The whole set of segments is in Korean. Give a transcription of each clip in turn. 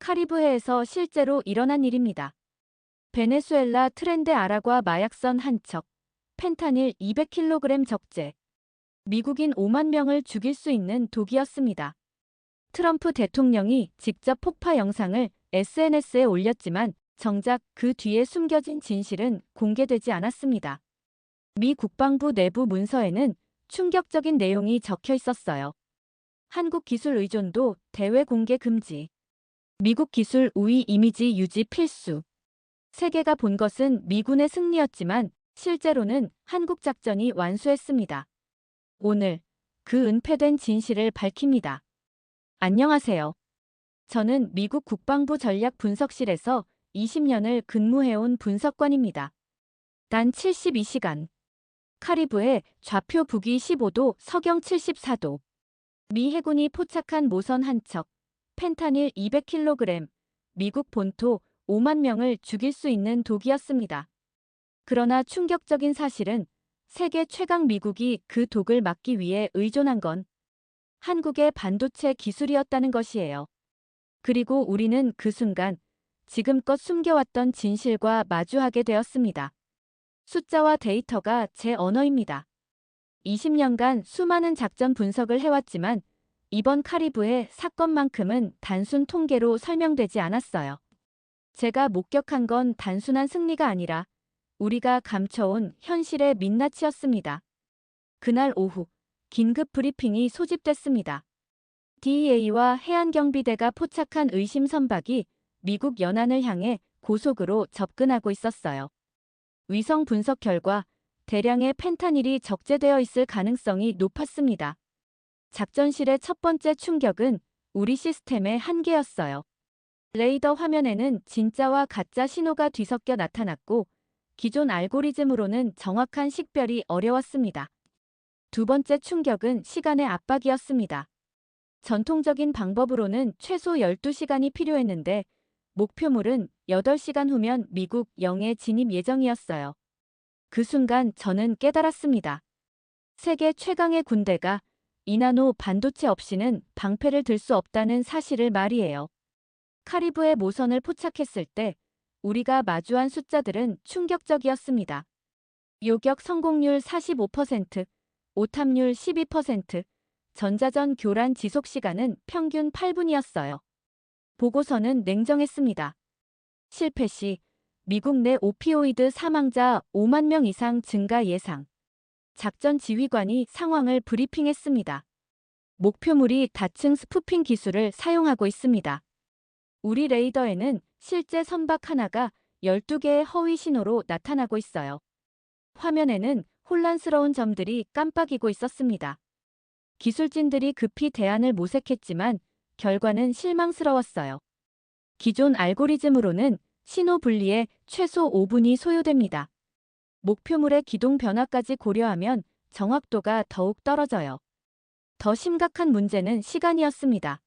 카리브해에서 실제로 일어난 일입니다. 베네수엘라 트렌데 아라과 마약선 한 척, 펜타닐 200kg 적재. 미국인 5만 명을 죽일 수 있는 독이었습니다. 트럼프 대통령이 직접 폭파 영상을 SNS에 올렸지만 정작 그 뒤에 숨겨진 진실은 공개되지 않았습니다. 미 국방부 내부 문서에는 충격적인 내용이 적혀 있었어요. 한국 기술 의존도 대외 공개 금지. 미국 기술 우위 이미지 유지 필수. 세계가 본 것은 미군의 승리였지만 실제로는 한국 작전이 완수했습니다. 오늘 그 은폐된 진실을 밝힙니다. 안녕하세요. 저는 미국 국방부 전략 분석실에서 20년을 근무해온 분석관입니다. 단 72시간. 카리브해 좌표 북위 15도 서경 74도. 미 해군이 포착한 모선 한 척, 펜타닐 200kg, 미국 본토 5만 명을 죽일 수 있는 독이었습니다. 그러나 충격적인 사실은 세계 최강 미국이 그 독을 막기 위해 의존한 건 한국의 반도체 기술이었다는 것이에요. 그리고 우리는 그 순간 지금껏 숨겨왔던 진실과 마주하게 되었습니다. 숫자와 데이터가 제 언어입니다. 20년간 수많은 작전 분석을 해왔지만 이번 카리브의 사건만큼은 단순 통계로 설명되지 않았어요. 제가 목격한 건 단순한 승리가 아니라 우리가 감춰온 현실의 민낯이었습니다. 그날 오후 긴급 브리핑이 소집됐습니다. DEA와 해안경비대가 포착한 의심 선박이 미국 연안을 향해 고속으로 접근하고 있었어요. 위성 분석 결과 대량의 펜타닐이 적재되어 있을 가능성이 높았습니다. 작전실의 첫 번째 충격은 우리 시스템의 한계였어요. 레이더 화면에는 진짜와 가짜 신호가 뒤섞여 나타났고 기존 알고리즘으로는 정확한 식별이 어려웠습니다. 두 번째 충격은 시간의 압박이었습니다. 전통적인 방법으로는 최소 12시간이 필요했는데 목표물은 8시간 후면 미국 영해 진입 예정이었어요. 그 순간 저는 깨달았습니다. 세계 최강의 군대가 이나노 반도체 없이는 방패를 들 수 없다는 사실을 말이에요. 카리브의 모선을 포착했을 때 우리가 마주한 숫자들은 충격적이었습니다. 요격 성공률 45%, 오탑률 12%, 전자전 교란 지속 시간은 평균 8분이었어요. 보고서는 냉정했습니다. 실패 시 미국 내 오피오이드 사망자 5만 명 이상 증가 예상. 작전 지휘관이 상황을 브리핑했습니다. 목표물이 다층 스푸핑 기술을 사용하고 있습니다. 우리 레이더에는 실제 선박 하나가 12개의 허위 신호로 나타나고 있어요. 화면에는 혼란스러운 점들이 깜빡이고 있었습니다. 기술진들이 급히 대안을 모색했지만 결과는 실망스러웠어요. 기존 알고리즘으로는 신호 분리에 최소 5분이 소요됩니다. 목표물의 기동 변화까지 고려하면 정확도가 더욱 떨어져요. 더 심각한 문제는 시간이었습니다.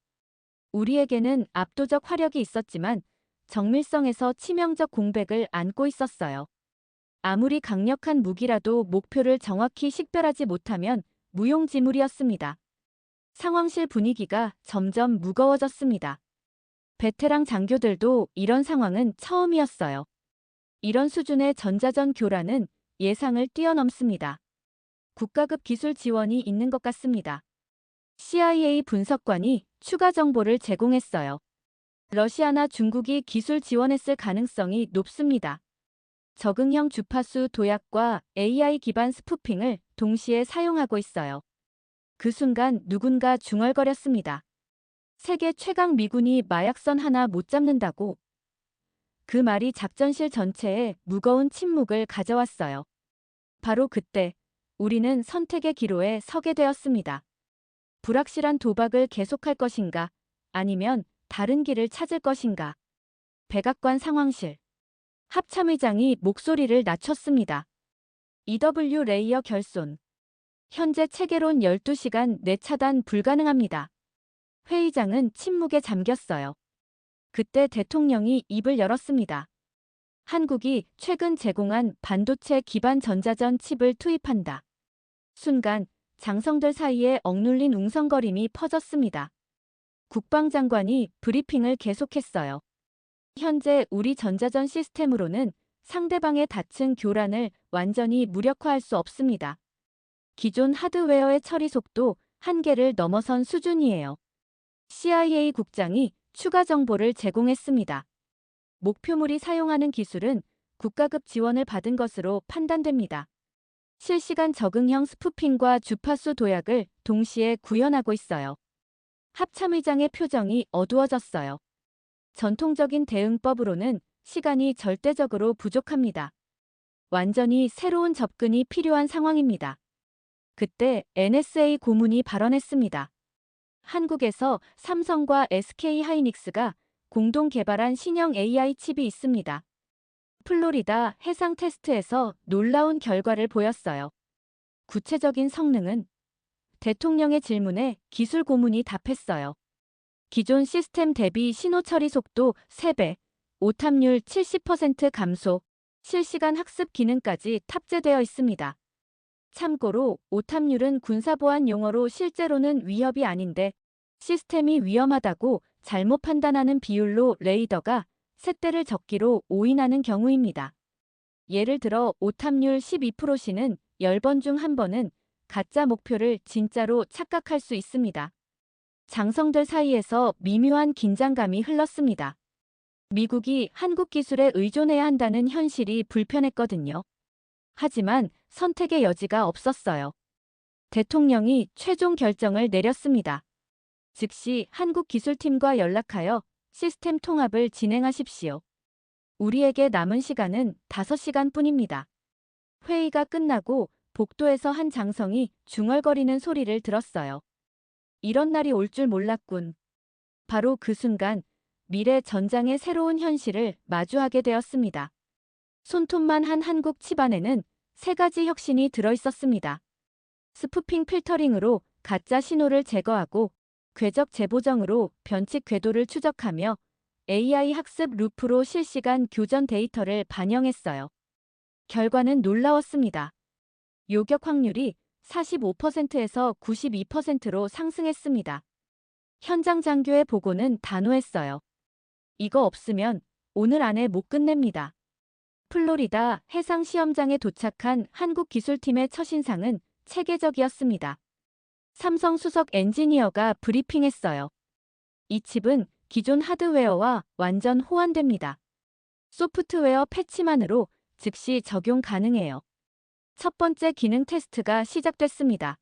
우리에게는 압도적 화력이 있었지만 정밀성에서 치명적 공백을 안고 있었어요. 아무리 강력한 무기라도 목표를 정확히 식별하지 못하면 무용지물이었습니다. 상황실 분위기가 점점 무거워졌습니다. 베테랑 장교들도 이런 상황은 처음이었어요. 이런 수준의 전자전 교란은 예상을 뛰어넘습니다. 국가급 기술 지원이 있는 것 같습니다. CIA 분석관이 추가 정보를 제공했어요. 러시아나 중국이 기술 지원했을 가능성이 높습니다. 적응형 주파수 도약과 AI 기반 스푸핑을 동시에 사용하고 있어요. 그 순간 누군가 중얼거렸습니다. 세계 최강 미군이 마약선 하나 못 잡는다고. 그 말이 작전실 전체에 무거운 침묵을 가져왔어요. 바로 그때 우리는 선택의 기로에 서게 되었습니다. 불확실한 도박을 계속할 것인가 아니면 다른 길을 찾을 것인가. 백악관 상황실. 합참의장이 목소리를 낮췄습니다. EW 레이어 결손. 현재 체계론 12시간 내 차단 불가능합니다. 회의장은 침묵에 잠겼어요. 그때 대통령이 입을 열었습니다. 한국이 최근 제공한 반도체 기반 전자전 칩을 투입한다. 순간 장성들 사이에 억눌린 웅성거림이 퍼졌습니다. 국방장관이 브리핑을 계속했어요. 현재 우리 전자전 시스템으로는 상대방의 닫힌 교란을 완전히 무력화할 수 없습니다. 기존 하드웨어의 처리 속도 한계를 넘어선 수준이에요. CIA 국장이 추가 정보를 제공했습니다. 목표물이 사용하는 기술은 국가급 지원을 받은 것으로 판단됩니다. 실시간 적응형 스푸핑과 주파수 도약을 동시에 구현하고 있어요. 합참의장의 표정이 어두워졌어요. 전통적인 대응법으로는 시간이 절대적으로 부족합니다. 완전히 새로운 접근이 필요한 상황입니다. 그때 NSA 고문이 발언했습니다. 한국에서 삼성과 SK 하이닉스가 공동 개발한 신형 AI 칩이 있습니다. 플로리다 해상 테스트에서 놀라운 결과를 보였어요. 구체적인 성능은 대통령의 질문에 기술 고문이 답했어요. 기존 시스템 대비 신호 처리 속도 3배, 오탑률 70% 감소, 실시간 학습 기능까지 탑재되어 있습니다. 참고로 오탑률은 군사보안 용어로 실제로는 위협이 아닌데 시스템이 위험하다고 잘못 판단하는 비율로 레이더가 셋대를 적기로 오인하는 경우입니다. 예를 들어 오탑률 12%시는 10번 중 1번은 가짜 목표를 진짜로 착각할 수 있습니다. 장성들 사이에서 미묘한 긴장감이 흘렀습니다. 미국이 한국 기술에 의존해야 한다는 현실이 불편했거든요. 하지만 선택의 여지가 없었어요. 대통령이 최종 결정을 내렸습니다. 즉시 한국 기술팀과 연락하여 시스템 통합을 진행하십시오. 우리에게 남은 시간은 5시간 뿐입니다. 회의가 끝나고 복도에서 한 장성이 중얼거리는 소리를 들었어요. 이런 날이 올 줄 몰랐군. 바로 그 순간 미래 전장의 새로운 현실을 마주하게 되었습니다. 손톱만 한 한국 칩안에는 세 가지 혁신이 들어있었습니다. 스푸핑 필터링으로 가짜 신호를 제거하고 궤적 재보정으로 변칙 궤도를 추적하며 AI 학습 루프로 실시간 교전 데이터를 반영했어요. 결과는 놀라웠습니다. 요격 확률이 45%에서 92%로 상승했습니다. 현장 장교의 보고는 단호했어요. 이거 없으면 오늘 안에 못 끝냅니다. 플로리다 해상 시험장에 도착한 한국 기술팀의 첫인상은 체계적이었습니다. 삼성 수석 엔지니어가 브리핑했어요. 이 칩은 기존 하드웨어와 완전 호환됩니다. 소프트웨어 패치만으로 즉시 적용 가능해요. 첫 번째 기능 테스트가 시작됐습니다.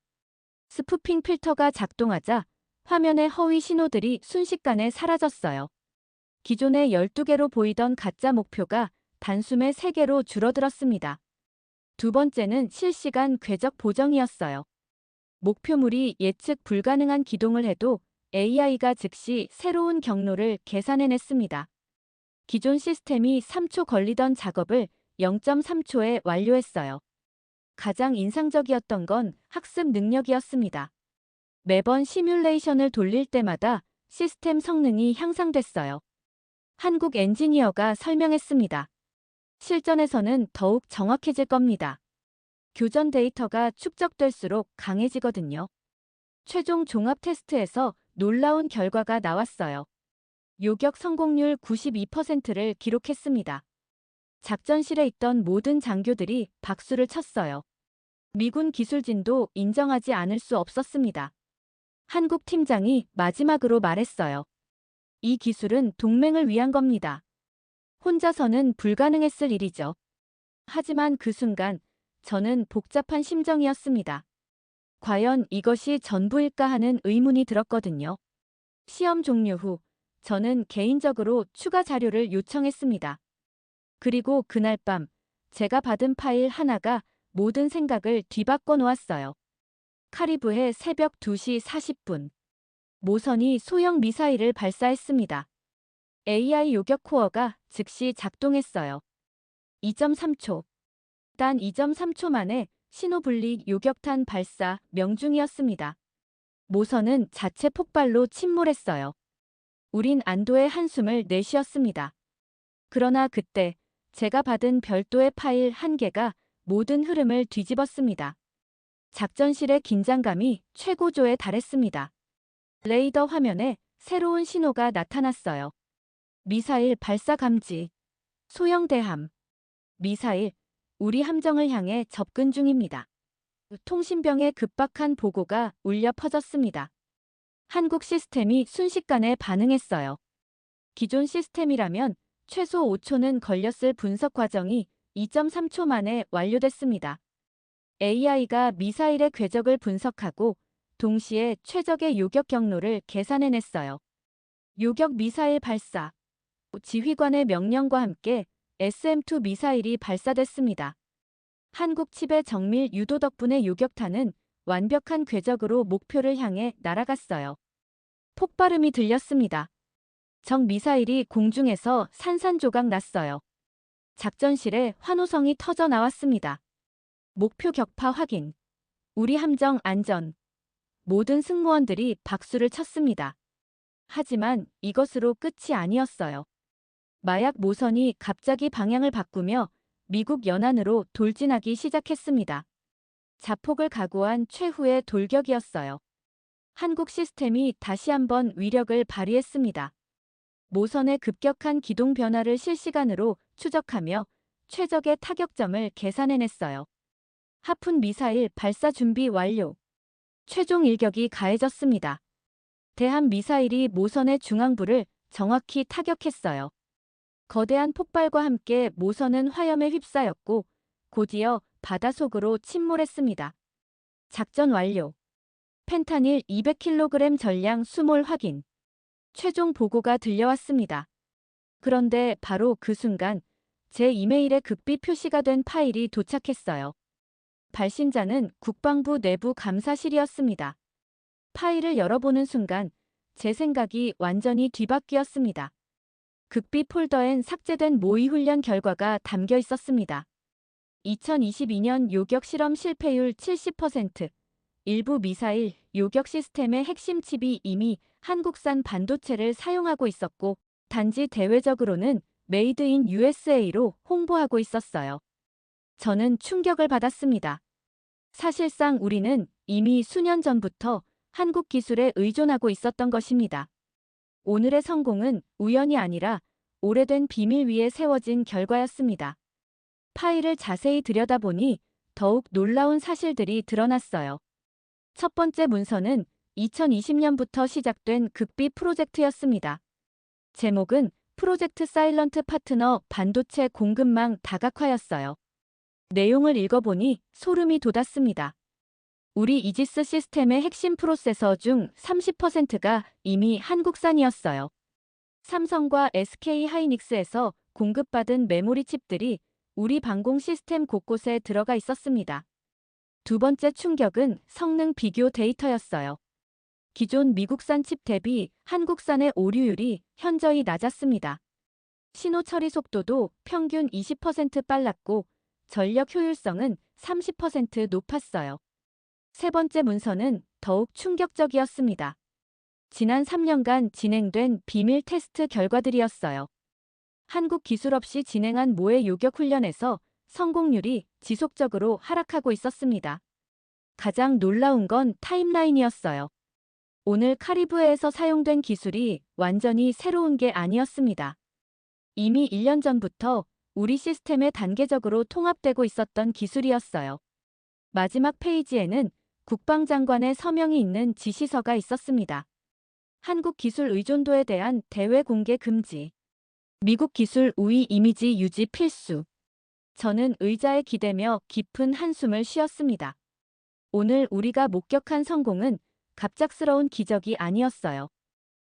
스푸핑 필터가 작동하자 화면의 허위 신호들이 순식간에 사라졌어요. 기존에 12개로 보이던 가짜 목표가 단숨에 3개로 줄어들었습니다. 두 번째는 실시간 궤적 보정이었어요. 목표물이 예측 불가능한 기동을 해도 AI가 즉시 새로운 경로를 계산해냈습니다. 기존 시스템이 3초 걸리던 작업을 0.3초에 완료했어요. 가장 인상적이었던 건 학습 능력이었습니다. 매번 시뮬레이션을 돌릴 때마다 시스템 성능이 향상됐어요. 한국 엔지니어가 설명했습니다. 실전에서는 더욱 정확해질 겁니다. 교전 데이터가 축적될수록 강해지거든요. 최종 종합 테스트에서 놀라운 결과가 나왔어요. 요격 성공률 92%를 기록했습니다. 작전실에 있던 모든 장교들이 박수를 쳤어요. 미군 기술진도 인정하지 않을 수 없었습니다. 한국 팀장이 마지막으로 말했어요. 이 기술은 동맹을 위한 겁니다. 혼자서는 불가능했을 일이죠. 하지만 그 순간 저는 복잡한 심정이었습니다. 과연 이것이 전부일까 하는 의문이 들었거든요. 시험 종료 후 저는 개인적으로 추가 자료를 요청했습니다. 그리고 그날 밤 제가 받은 파일 하나가 모든 생각을 뒤바꿔 놓았어요. 카리브해 새벽 2시 40분. 모선이 소형 미사일을 발사했습니다. AI 요격 코어가 즉시 작동했어요. 2.3초. 단 2.3초 만에 신호분리 요격탄 발사 명중이었습니다. 모선은 자체 폭발로 침몰했어요. 우린 안도의 한숨을 내쉬었습니다. 그러나 그때 제가 받은 별도의 파일 한 개가 모든 흐름을 뒤집었습니다. 작전실의 긴장감이 최고조에 달했습니다. 레이더 화면에 새로운 신호가 나타났어요. 미사일 발사 감지. 소형 대함. 미사일, 우리 함정을 향해 접근 중입니다. 통신병의 급박한 보고가 울려 퍼졌습니다. 한국 시스템이 순식간에 반응했어요. 기존 시스템이라면 최소 5초는 걸렸을 분석 과정이 2.3초 만에 완료됐습니다. AI가 미사일의 궤적을 분석하고 동시에 최적의 요격 경로를 계산해냈어요. 요격 미사일 발사. 지휘관의 명령과 함께 SM-2 미사일이 발사됐습니다. 한국 칩의 정밀 유도 덕분에 요격탄은 완벽한 궤적으로 목표를 향해 날아갔어요. 폭발음이 들렸습니다. 적 미사일이 공중에서 산산조각 났어요. 작전실에 환호성이 터져 나왔습니다. 목표 격파 확인. 우리 함정 안전. 모든 승무원들이 박수를 쳤습니다. 하지만 이것으로 끝이 아니었어요. 마약 모선이 갑자기 방향을 바꾸며 미국 연안으로 돌진하기 시작했습니다. 자폭을 각오한 최후의 돌격이었어요. 한국 시스템이 다시 한번 위력을 발휘했습니다. 모선의 급격한 기동 변화를 실시간으로 추적하며 최적의 타격점을 계산해냈어요. 하푼 미사일 발사 준비 완료. 최종 일격이 가해졌습니다. 대한 미사일이 모선의 중앙부를 정확히 타격했어요. 거대한 폭발과 함께 모선은 화염에 휩싸였고 곧이어 바다 속으로 침몰했습니다. 작전 완료. 펜타닐 200kg 전량 수몰 확인. 최종 보고가 들려왔습니다. 그런데 바로 그 순간 제 이메일에 급비 표시가 된 파일이 도착했어요. 발신자는 국방부 내부 감사실이었습니다. 파일을 열어보는 순간 제 생각이 완전히 뒤바뀌었습니다. 극비 폴더엔 삭제된 모의 훈련 결과가 담겨 있었습니다. 2022년 요격 실험 실패율 70%, 일부 미사일 요격 시스템의 핵심 칩이 이미 한국산 반도체를 사용하고 있었고 단지 대외적으로는 메이드 인 USA로 홍보하고 있었어요. 저는 충격을 받았습니다. 사실상 우리는 이미 수년 전부터 한국 기술에 의존하고 있었던 것입니다. 오늘의 성공은 우연이 아니라 오래된 비밀 위에 세워진 결과였습니다. 파일을 자세히 들여다보니 더욱 놀라운 사실들이 드러났어요. 첫 번째 문서는 2020년부터 시작된 극비 프로젝트였습니다. 제목은 프로젝트 사일런트 파트너 반도체 공급망 다각화였어요. 내용을 읽어보니 소름이 돋았습니다. 우리 이지스 시스템의 핵심 프로세서 중 30%가 이미 한국산이었어요. 삼성과 SK 하이닉스에서 공급받은 메모리 칩들이 우리 방공 시스템 곳곳에 들어가 있었습니다. 두 번째 충격은 성능 비교 데이터였어요. 기존 미국산 칩 대비 한국산의 오류율이 현저히 낮았습니다. 신호 처리 속도도 평균 20% 빨랐고 전력 효율성은 30% 높았어요. 세 번째 문서는 더욱 충격적이었습니다. 지난 3년간 진행된 비밀 테스트 결과들이었어요. 한국 기술 없이 진행한 모의 요격 훈련에서 성공률이 지속적으로 하락하고 있었습니다. 가장 놀라운 건 타임라인이었어요. 오늘 카리브해에서 사용된 기술이 완전히 새로운 게 아니었습니다. 이미 1년 전부터 우리 시스템에 단계적으로 통합되고 있었던 기술이었어요. 마지막 페이지에는 국방장관의 서명이 있는 지시서가 있었습니다. 한국 기술 의존도에 대한 대외 공개 금지. 미국 기술 우위 이미지 유지 필수. 저는 의자에 기대며 깊은 한숨을 쉬었습니다. 오늘 우리가 목격한 성공은 갑작스러운 기적이 아니었어요.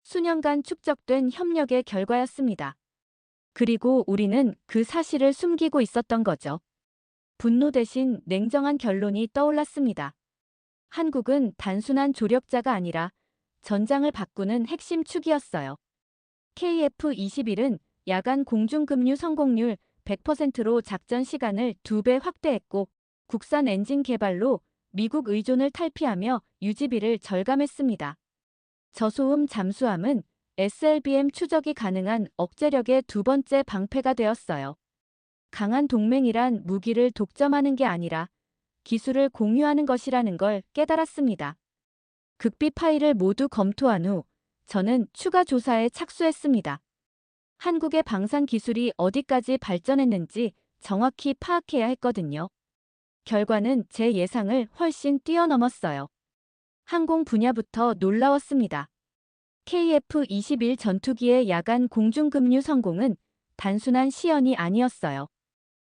수년간 축적된 협력의 결과였습니다. 그리고 우리는 그 사실을 숨기고 있었던 거죠. 분노 대신 냉정한 결론이 떠올랐습니다. 한국은 단순한 조력자가 아니라 전장을 바꾸는 핵심 축이었어요. KF-21은 야간 공중급류 성공률 100%로 작전 시간을 2배 확대했고 국산 엔진 개발로 미국 의존을 탈피하며 유지비를 절감했습니다. 저소음 잠수함은 SLBM 추적이 가능한 억제력의 두 번째 방패가 되었어요. 강한 동맹이란 무기를 독점하는 게 아니라 기술을 공유하는 것이라는 걸 깨달았습니다. 극비 파일을 모두 검토한 후 저는 추가 조사에 착수했습니다. 한국의 방산 기술이 어디까지 발전했는지 정확히 파악해야 했거든요. 결과는 제 예상을 훨씬 뛰어넘었어요. 항공 분야부터 놀라웠습니다. KF-21 전투기의 야간 공중급류 성공은 단순한 시연이 아니었어요.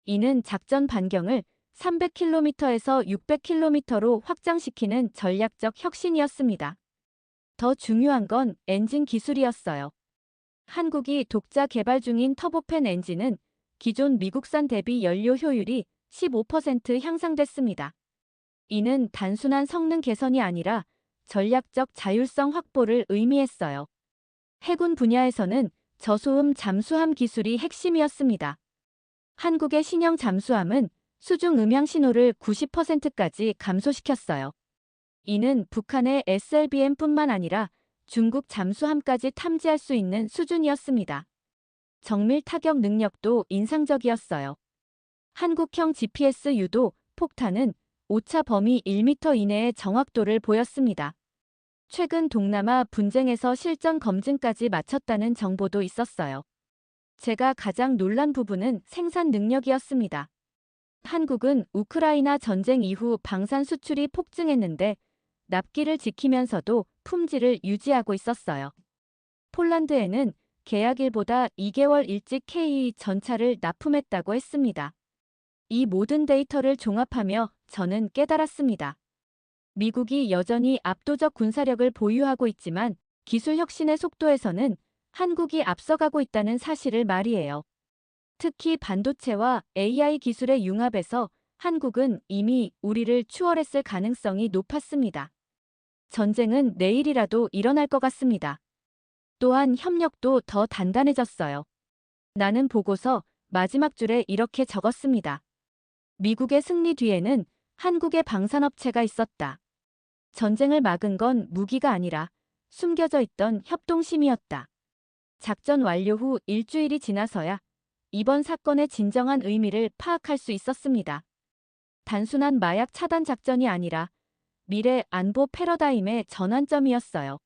이는 작전 반경을 300km에서 600km로 확장시키는 전략적 혁신이었습니다. 더 중요한 건 엔진 기술이었어요. 한국이 독자 개발 중인 터보팬 엔진은 기존 미국산 대비 연료 효율이 15% 향상됐습니다. 이는 단순한 성능 개선이 아니라 전략적 자율성 확보를 의미했어요. 해군 분야에서는 저소음 잠수함 기술이 핵심이었습니다. 한국의 신형 잠수함은 수중 음향 신호를 90%까지 감소시켰어요. 이는 북한의 SLBM뿐만 아니라 중국 잠수함까지 탐지할 수 있는 수준이었습니다. 정밀 타격 능력도 인상적이었어요. 한국형 GPS 유도 폭탄은 오차 범위 1m 이내의 정확도를 보였습니다. 최근 동남아 분쟁에서 실전 검증까지 마쳤다는 정보도 있었어요. 제가 가장 놀란 부분은 생산 능력이었습니다. 한국은 우크라이나 전쟁 이후 방산 수출이 폭증했는데 납기를 지키면서도 품질을 유지하고 있었어요. 폴란드에는 계약일보다 2개월 일찍 K 전차를 납품했다고 했습니다. 이 모든 데이터를 종합하며 저는 깨달았습니다. 미국이 여전히 압도적 군사력을 보유하고 있지만 기술 혁신의 속도에서는 한국이 앞서가고 있다는 사실을 말이에요. 특히 반도체와 AI 기술의 융합에서 한국은 이미 우리를 추월했을 가능성이 높았습니다. 전쟁은 내일이라도 일어날 것 같습니다. 또한 협력도 더 단단해졌어요. 나는 보고서 마지막 줄에 이렇게 적었습니다. 미국의 승리 뒤에는 한국의 방산업체가 있었다. 전쟁을 막은 건 무기가 아니라 숨겨져 있던 협동심이었다. 작전 완료 후 일주일이 지나서야 이번 사건의 진정한 의미를 파악할 수 있었습니다. 단순한 마약 차단 작전이 아니라 미래 안보 패러다임의 전환점이었어요.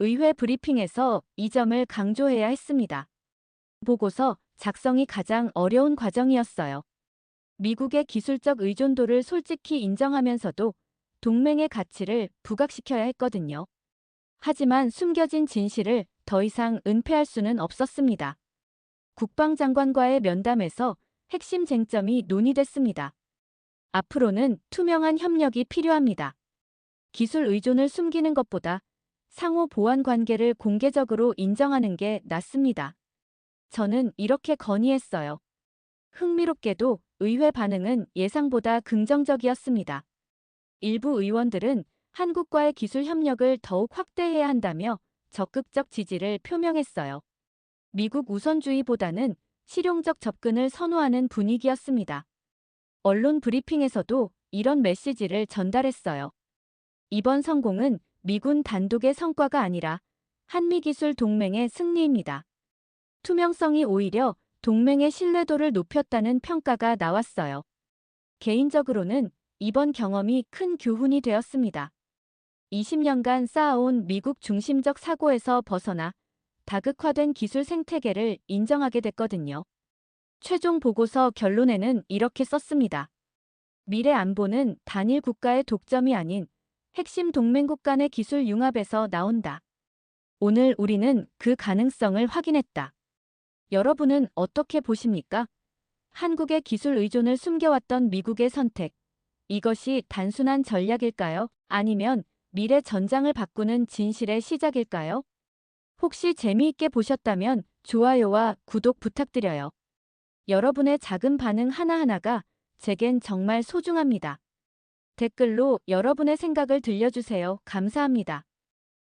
의회 브리핑에서 이 점을 강조해야 했습니다. 보고서 작성이 가장 어려운 과정이었어요. 미국의 기술적 의존도를 솔직히 인정하면서도 동맹의 가치를 부각시켜야 했거든요. 하지만 숨겨진 진실을 더 이상 은폐할 수는 없었습니다. 국방장관과의 면담에서 핵심 쟁점이 논의됐습니다. 앞으로는 투명한 협력이 필요합니다. 기술 의존을 숨기는 것보다 상호 보완 관계를 공개적으로 인정하는 게 낫습니다. 저는 이렇게 건의했어요. 흥미롭게도 의회 반응은 예상보다 긍정적이었습니다. 일부 의원들은 한국과의 기술 협력을 더욱 확대해야 한다며 적극적 지지를 표명했어요. 미국 우선주의보다는 실용적 접근을 선호하는 분위기였습니다. 언론 브리핑에서도 이런 메시지를 전달했어요. 이번 성공은 미군 단독의 성과가 아니라 한미기술 동맹의 승리입니다. 투명성이 오히려 동맹의 신뢰도를 높였다는 평가가 나왔어요. 개인적으로는 이번 경험이 큰 교훈이 되었습니다. 20년간 쌓아온 미국 중심적 사고에서 벗어나 다극화된 기술 생태계를 인정하게 됐거든요. 최종 보고서 결론에는 이렇게 썼습니다. 미래 안보는 단일 국가의 독점이 아닌 핵심 동맹국 간의 기술 융합에서 나온다. 오늘 우리는 그 가능성을 확인했다. 여러분은 어떻게 보십니까? 한국의 기술 의존을 숨겨왔던 미국의 선택. 이것이 단순한 전략일까요? 아니면 미래 전장을 바꾸는 진실의 시작일까요? 혹시 재미있게 보셨다면 좋아요와 구독 부탁드려요. 여러분의 작은 반응 하나하나가 제겐 정말 소중합니다. 댓글로 여러분의 생각을 들려주세요. 감사합니다.